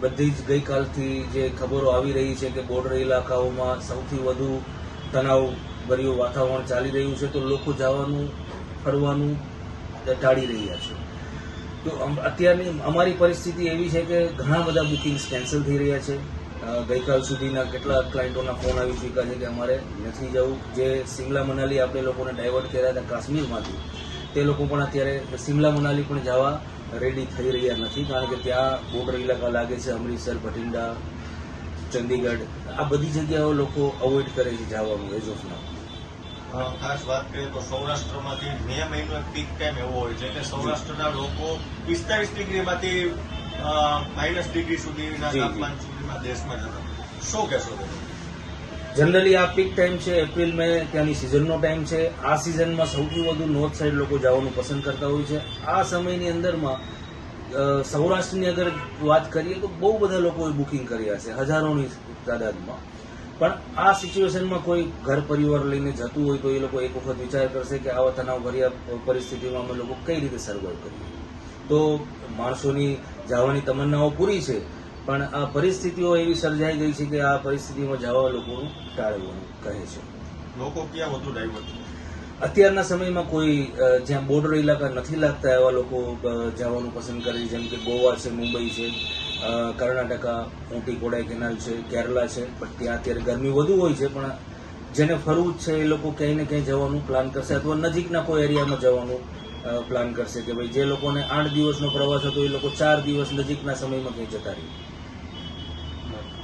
બધી જ ગઈકાલથી જે ખબરો આવી રહી છે કે બોર્ડર ઇલાકાઓમાં સૌથી વધુ તણાવભર્યું વાતાવરણ ચાલી રહ્યું છે, તો લોકો જવાનું, ફરવાનું ટાળી રહ્યા છે. તો અત્યારની અમારી પરિસ્થિતિ એવી છે કે ઘણા બધા બુકિંગ્સ કેન્સલ થઈ રહ્યા છે. ગઈકાલ સુધીના કેટલા ક્લાયન્ટોના ફોન આવી ચૂક્યા છે કે અમારે નથી જવું. જે સિમલા મનાલી આપણે લોકોને ડાયવર્ટ કર્યા હતા કાશ્મીરમાંથી, તે લોકો પણ અત્યારે સિમલા મનાલી પણ જવા રેડી થઈ રહ્યા નથી કારણ કે ત્યાં બોર્ડર ઇલાકા લાગે છે અમૃતસર ભટિંડા ચંદીગઢ. આ બધી જગ્યાઓ લોકો અવોઇડ કરે છે જવાનું એઝ ઓફ નાઉ ખાસ વાત કરીએ તો સૌરાષ્ટ્રમાંથી મે મહિનો પીક ટાઈમ એવો હોય છે કે સૌરાષ્ટ્રના લોકો પિસ્તાલીસ ડિગ્રીમાંથી માઇનસ ડિગ્રી સુધીના. તાપમાન સુધીમાં દેશમાં જતા. શું કહેશો જનરલી આ પીક ટાઈમ છે એપ્રિલ મે ત્યાંની સિઝનનો ટાઈમ છે. આ સિઝનમાં સૌથી વધુ નોર્થ સાઈડ લોકો જવાનું પસંદ કરતા હોય છે. આ સમયની અંદરમાં સૌરાષ્ટ્રની અગર વાત કરીએ તો બહુ બધા લોકોએ બુકિંગ કર્યા છે, હજારોની તાદાદમાં. પણ આ સિચ્યુએશનમાં કોઈ ઘર પરિવાર લઈને જતું હોય તો એ લોકો એક વખત વિચાર કરશે કે આવા તણાવભર્યા પરિસ્થિતિમાં અમે લોકો કઈ રીતે સર્વાઈવ કરીએ. તો માણસોની જવાની તમન્નાઓ પૂરી છે. પણ આ પરિસ્થિતિઓ એવી સર્જાઈ ગઈ છે કે આ પરિસ્થિતિમાં જવા લોકો ટાળવું કહે છે. લોકો ક્યાં વધુ ડાયવર્ટ અત્યારના સમયમાં કોઈ જ્યાં બોર્ડર ઇલાકા નથી લાગતા એવા લોકો જવાનું પસંદ કરે છે. જેમ કે ગોવા છે મુંબઈ છે કર્ણાટકા ઊંટી કોડાઈ કેનાલ છે કેરલા છે. પણ ત્યાં અત્યારે ગરમી વધુ હોય છે. પણ જેને ફરવું જ છે એ લોકો ક્યાંય ને ક્યાંય જવાનું પ્લાન કરશે અથવા નજીકના કોઈ એરિયામાં જવાનું પ્લાન કરશે કે ભાઈ જે લોકોને આઠ દિવસનો પ્રવાસ હતો એ લોકો ચાર દિવસ નજીકના સમયમાં ક્યાંય જતા રહે. like